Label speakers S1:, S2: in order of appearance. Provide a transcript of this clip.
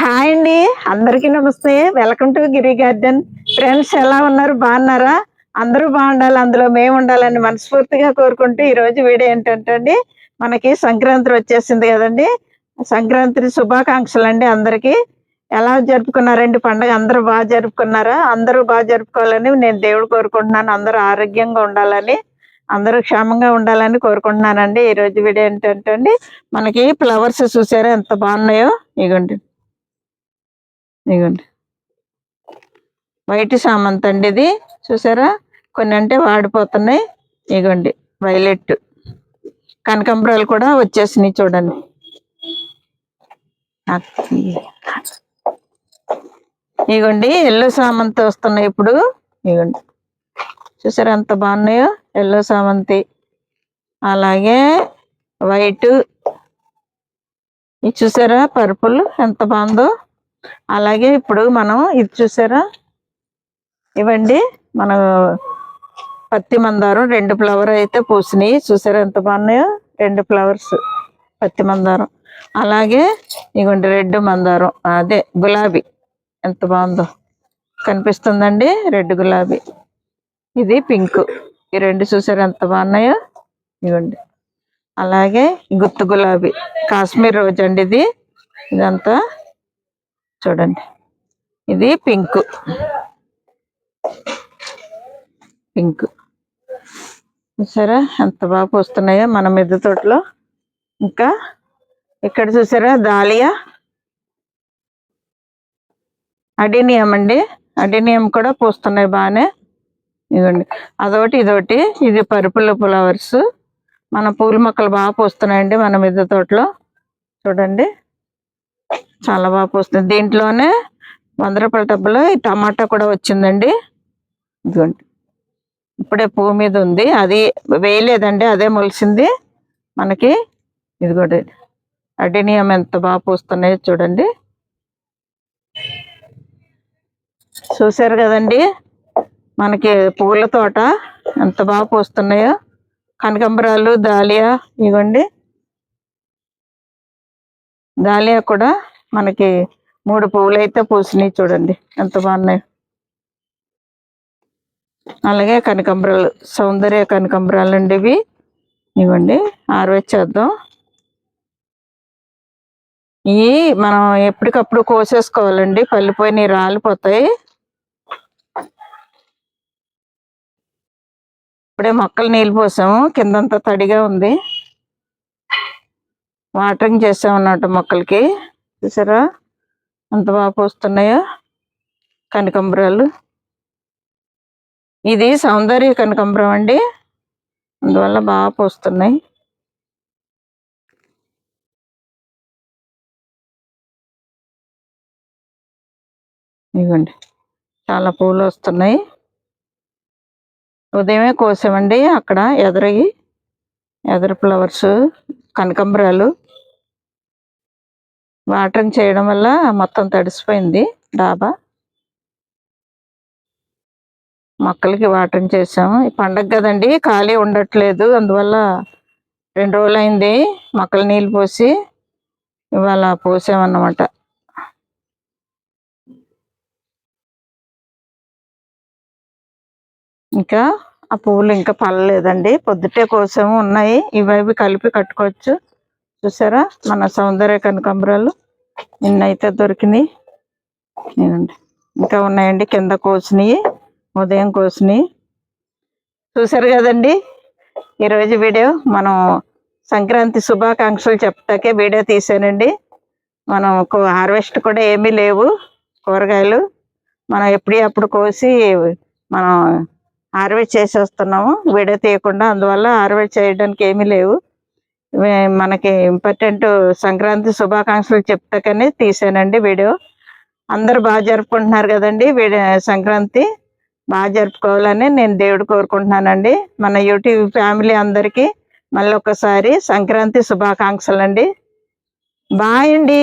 S1: Hi అండి. అందరికీ నమస్తే. Welcome to Giri garden friends ఎలా ఉన్నారు? బాగున్నారా? అందరూ బాగుండాలి. అందులో మేము ఉండాలని మనస్ఫూర్తిగా కోరుకుంటూ ఈ రోజు వీడియో ఏంటంటే అండి మనకి సంక్రాంతి వచ్చేసింది కదండి. సంక్రాంతి శుభాకాంక్షలు అండి అందరికీ. ఎలా జరుపుకున్నారండి పండుగ? అందరూ బాగా జరుపుకున్నారా? అందరూ బాగా జరుపుకోవాలని నేను దేవుడు కోరుకుంటున్నాను. అందరూ ఆరోగ్యంగా ఉండాలని అందరూ క్షేమంగా ఉండాలని కోరుకుంటున్నానండి ఈ రోజు వీడియో ఏంటంటే అండి మనకి ఫ్లవర్స్ చూసారా? ఎంత బాగున్నాయో? ఇగోండి. ఇదిగోండి వైట్ సామంత్ అండి ఇది. చూసారా? కొన్ని అంటే వాడిపోతున్నాయి. ఇగోండి వైలెట్. కనకంబరాలు కూడా వచ్చేసినాయి చూడండి. ఇగోండి ఎల్లో సామంతి వస్తున్నాయి ఇప్పుడు. ఇగోండి. చూసారా ఎంత బాగున్నాయో? ఎల్లో సామంతి. అలాగే వైట్. ఇది చూసారా? పర్పుల్ ఎంత బాగుందో? అలాగే ఇప్పుడు మనం ఇది చూసారా? ఇవ్వండి మన పత్తి మందారం రెండు ఫ్లవర్ అయితే పూసినాయి. చూసారా ఎంత బాగున్నాయో? రెండు ఫ్లవర్స్ పత్తి మందారం. అలాగే ఇగోండి రెడ్ మందారం. అదే గులాబీ. ఎంత బాగుందో. కనిపిస్తుందండి రెడ్ గులాబీ. ఇది పింక్. ఈ రెండు చూసారు ఎంత బాగున్నాయో? ఇవ్వండి అలాగే గుత్తు గులాబీ. కాశ్మీర్ రోజు అండి ఇది. ఇదంతా చూడండి. ఇది పింక్ పింక్ చూసారా? ఎంత బాగా పూస్తున్నాయో మన మిద్దె తోటలో. ఇంకా ఇక్కడ చూసారా? దాలియా. అడినియం అండి. అడినియం కూడా పూస్తున్నాయి బాగానే. ఇదిగోండి. అదొకటి ఇదొకటి. ఇది పరుపుల ఫ్లవర్స్. మన పూల మొక్కలు బాగా పూస్తున్నాయండి మన మిద్దె తోటలో. చూడండి. చాలా బాగా పూస్తుంది. దీంట్లోనే వంద రూపాయల టబ్బులో ఈ టమాటా కూడా వచ్చిందండి. ఇదిగోండి. ఇప్పుడే పువ్వు మీద ఉంది. అది వేయలేదండి. అదే మొలిసింది. మనకి ఇదిగోండి. అడినియం ఎంత బాగా పూస్తున్నాయో చూడండి. చూసారు కదండి. మనకి పూల తోట ఎంత బాగా పూస్తున్నాయో. కనకంబరాలు దాలియా ఇవ్వండి దాలియా కూడా మనకి మూడు పువ్వులు అయితే పూసినాయి చూడండి. ఎంత బాగున్నాయి. అలాగే కనకంబరాలు సౌందర్య కనకంబరాలు అండి ఇవి ఇవ్వండి ఆరవేచేద్దాం ఇవి మనం ఎప్పటికప్పుడు కోసేసుకోవాలండి. పల్లిపోయినవి రాలిపోతాయి. ఇప్పుడే మొక్కలు నీళ్ళు పోసాము. కిందంతా తడిగా ఉంది. వాటరింగ్ చేసామన్నమాట మొక్కలకి. చూసారా? ఎంత బాగా పోస్తున్నాయో కనకంబరాలు. ఇది సౌందర్య కనకంబరం అండి. అందువల్ల బాగా పోస్తున్నాయి. ఇవ్వండి. చాలా పూలు వస్తున్నాయి. ఉదయమే కోసామండి అక్కడ ఎదరగి ఎదర ఫ్లవర్స్ కనకంబరాలు. వాటరింగ్ చేయడం వల్ల మొత్తం తడిసిపోయింది డాబా. మొక్కలకి వాటరింగ్ చేసాము. ఈ పండగ కదండి ఖాళీ ఉండట్లేదు. అందువల్ల రెండు రోజులు అయింది మొక్కలు నీళ్ళు పోసి ఇవాళ పోసామన్నమాట. ఇంకా ఆ పువ్వులు ఇంకా పడలేదండి. పొద్దుటే కోసము ఉన్నాయి. ఇవి కలిపి కట్టుకోవచ్చు. చూసారా? మన సౌందర్య కనకాంబరాలు నిన్నైతే దొరికినాయి. ఇంకా ఉన్నాయండి. కింద కోసినాయి ఉదయం కోసినాయి చూసారు కదండి? ఈరోజు వీడియో మనం సంక్రాంతి శుభాకాంక్షలు చెప్తాకే వీడియో తీసానండి. మనం హార్వెస్ట్ కూడా ఏమీ లేవు. కూరగాయలు మనం ఎప్పుడు అప్పుడు కోసి మనం హార్వెస్ట్ చేసేస్తున్నాము. వీడియో తీయకుండా అందువల్ల హార్వెస్ట్ చేయడానికి ఏమీ లేవు. మనకి ఇంపార్టెంట్ సంక్రాంతి శుభాకాంక్షలు చెప్తాకనే తీసానండి వీడియో. అందరు బాగా జరుపుకుంటున్నారు కదండి సంక్రాంతి. బాగా జరుపుకోవాలని నేను దేవుడు కోరుకుంటున్నానండి. మన యూట్యూబ్ ఫ్యామిలీ అందరికీ మళ్ళీ ఒకసారి సంక్రాంతి శుభాకాంక్షలు అండి బాయ్ అండి.